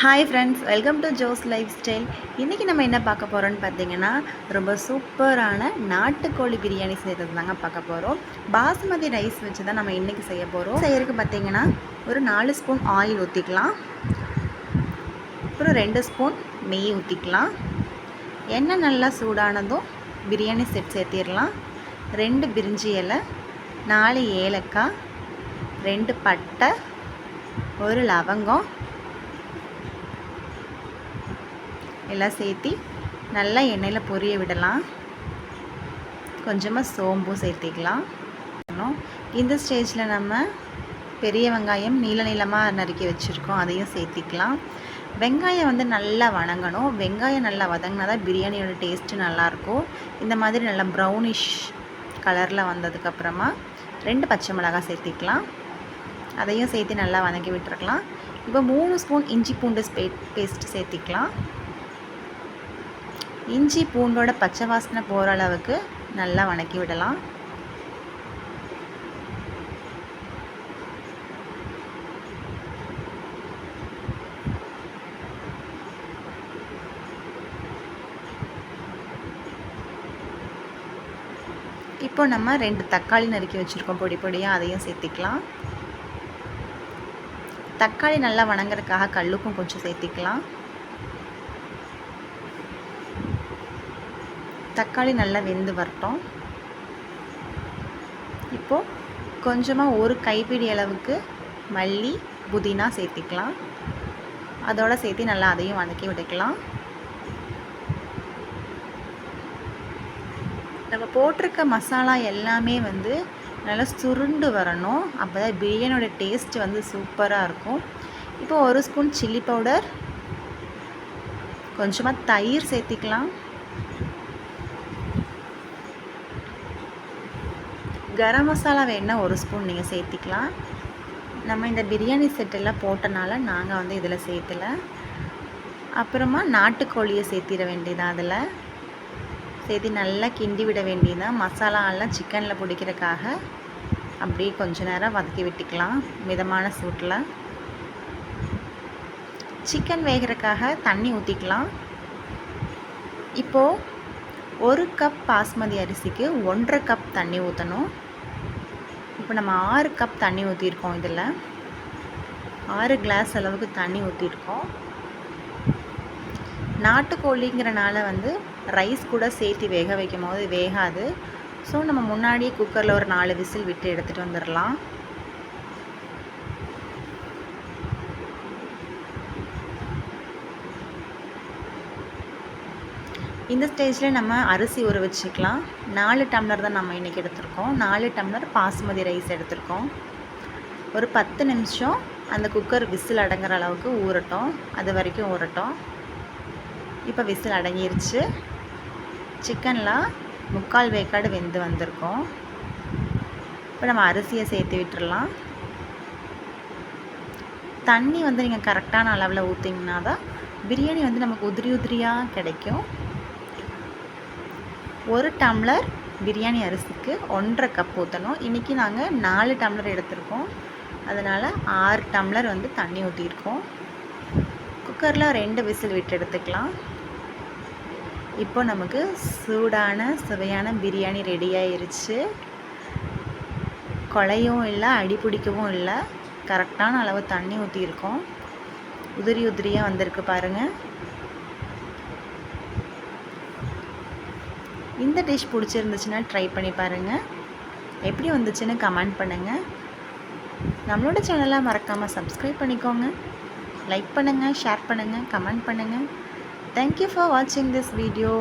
Hi friends welcome to Jo's lifestyle இன்றைக்கி நம்ம என்ன பார்க்க போகிறோம்னு பார்த்தீங்கன்னா ரொம்ப சூப்பரான நாட்டுக்கோழி பிரியாணி செய்கிறது தாங்க பார்க்க போகிறோம் பாசுமதி ரைஸ் வச்சு தான் நம்ம இன்றைக்கி செய்ய போகிறோம் செய்யறதுக்கு பார்த்தீங்கன்னா ஒரு நாலு ஸ்பூன் ஆயில் ஊற்றிக்கலாம் அப்புறம் ரெண்டு ஸ்பூன் நெய் ஊற்றிக்கலாம் எண்ணெய் நல்லா சூடானதும் பிரியாணி செட் சேர்த்திடலாம். ரெண்டு பிரிஞ்சி இலை நாலு ஏலக்காய் ரெண்டு பட்டை ஒரு லவங்கம் எல்லாம் சேர்த்தி நல்லா எண்ணெயில் பொரிய விடலாம். கொஞ்சமாக சோம்பும் சேர்த்திக்கலாம். இந்த ஸ்டேஜில் நம்ம பெரிய வெங்காயம் நீள நீளமாக நறுக்கி வச்சுருக்கோம். அதையும் சேர்த்திக்கலாம். வெங்காயம் வந்து நல்லா வணங்கணும். வெங்காயம் நல்லா வதங்கினா தான் பிரியாணியோட டேஸ்ட்டு நல்லாயிருக்கும் இந்த மாதிரி நல்லா ப்ரௌனிஷ் கலரில் வந்ததுக்கப்புறமா ரெண்டு பச்சை மிளகாய் சேர்த்திக்கலாம். அதையும் சேர்த்து நல்லா வதக்கி விட்டுருக்கலாம் இப்போ மூணு ஸ்பூன் இஞ்சி பூண்டு பேஸ்ட் சேர்த்திக்கலாம். இஞ்சி பூண்டோட பச்சை வாசனை போகிற அளவுக்கு நல்லா வணக்கி விடலாம். இப்போ நம்ம ரெண்டு தக்காளி நறுக்கி வச்சுருக்கோம். பொடி பொடியாக அதையும் சேர்த்திக்கலாம். தக்காளி நல்லா வணங்குறதுக்காக கல்லுப்பும் கொஞ்சம் சேர்த்திக்கலாம். தக்காளி நல்லா வெந்து வரட்டும். இப்போது கொஞ்சமாக ஒரு கைப்பிடி அளவுக்கு மல்லி புதினா சேர்த்திக்கலாம். அதோடு சேர்த்து நல்லா அதையும் வதக்கி விட்டுக்கலாம். நம்ம போட்டிருக்க மசாலா எல்லாமே வந்து நல்லா சுருண்டு வரணும். அப்போ தான் பிரியாணியோட டேஸ்ட் வந்து சூப்பராக இருக்கும். இப்போ ஒரு ஸ்பூன் சில்லி பவுடர் கொஞ்சமாக தயிர் சேர்த்திக்கலாம். கரம் மசாலா வேணால் ஒரு ஸ்பூன் நீங்கள் சேர்த்திக்கலாம். நம்ம இந்த பிரியாணி செட்டெல்லாம் போட்டனால நாங்கள் வந்து இதில் சேர்த்தலை அப்புறமா நாட்டுக்கோழியை சேர்த்திட வேண்டியதான் அதில். சேர்த்து நல்லா கிண்டி விட வேண்டியதான் மசாலாலாம் சிக்கனில் பிடிக்கிறதுக்காக அப்படியே கொஞ்ச நேரம் வதக்கி விட்டுக்கலாம். மிதமான சூட்டில். சிக்கன் வேகிறதுக்காக தண்ணி ஊற்றிக்கலாம் இப்போது ஒரு கப் பாஸ்மதி அரிசிக்கு ஒன்றரை கப் தண்ணி ஊற்றணும் இப்போ நம்ம ஆறு கப் தண்ணி ஊற்றிருக்கோம் இதில். ஆறு கிளாஸ் அளவுக்கு தண்ணி ஊற்றிருக்கோம் நாட்டுக்கோழிங்கிறனால வந்து ரைஸ் கூட சேர்த்து வேக வைக்கும் போது வேகாது. ஸோ நம்ம முன்னாடியே குக்கரில் ஒரு நாலு விசில் விட்டு எடுத்துகிட்டு வந்துடலாம் இந்த ஸ்டேஜில் நம்ம அரிசி ஊற வச்சுக்கலாம். நாலு டம்ளர் தான் நம்ம இன்றைக்கி எடுத்திருக்கோம். நாலு டம்ளர் பாசுமதி ரைஸ் எடுத்திருக்கோம். ஒரு பத்து நிமிஷம் அந்த குக்கர் விசில் அடங்குற அளவுக்கு ஊறட்டும். அது வரைக்கும் ஊறட்டும். இப்போ விசில் அடங்கிருச்சு. சிக்கன்லாம் முக்கால் வேக்காடு வெந்து வந்திருக்கோம். இப்போ நம்ம அரிசியை சேர்த்து விட்டுடலாம் தண்ணி வந்து நீங்கள் கரெக்டான அளவில் ஊற்றிங்கன்னா தான் பிரியாணி வந்து நமக்கு உதிரி உதிரியாக கிடைக்கும். ஒரு டம்ளர் பிரியாணி அரிசிக்கு ஒன்றரை கப் ஊற்றணும் இன்றைக்கி நாங்கள் நாலு டம்ளர் எடுத்திருக்கோம். அதனால் ஆறு டம்ளர் வந்து தண்ணி ஊற்றிருக்கோம் குக்கரில் ரெண்டு விசில் விட்டு எடுத்துக்கலாம். இப்போ நமக்கு சூடான சுவையான பிரியாணி ரெடி ஆயிருச்சு. கொலையும் இல்லை அடி பிடிக்கவும் இல்லை கரெக்டான அளவு தண்ணி ஊற்றிருக்கோம் உதிரி உதிரியாக வந்திருக்கு பாருங்கள் இந்த டிஷ் பிடிச்சிருந்துச்சுன்னா ட்ரை பண்ணி பாருங்கள் எப்படி வந்துச்சுன்னு கமெண்ட் பண்ணுங்கள் நம்மளோட சேனலை மறக்காமல் சப்ஸ்கிரைப் பண்ணிக்கோங்க. லைக் பண்ணுங்கள் ஷேர் பண்ணுங்கள் கமெண்ட் பண்ணுங்கள் தேங்க்யூ ஃபார் வாட்சிங் திஸ் வீடியோ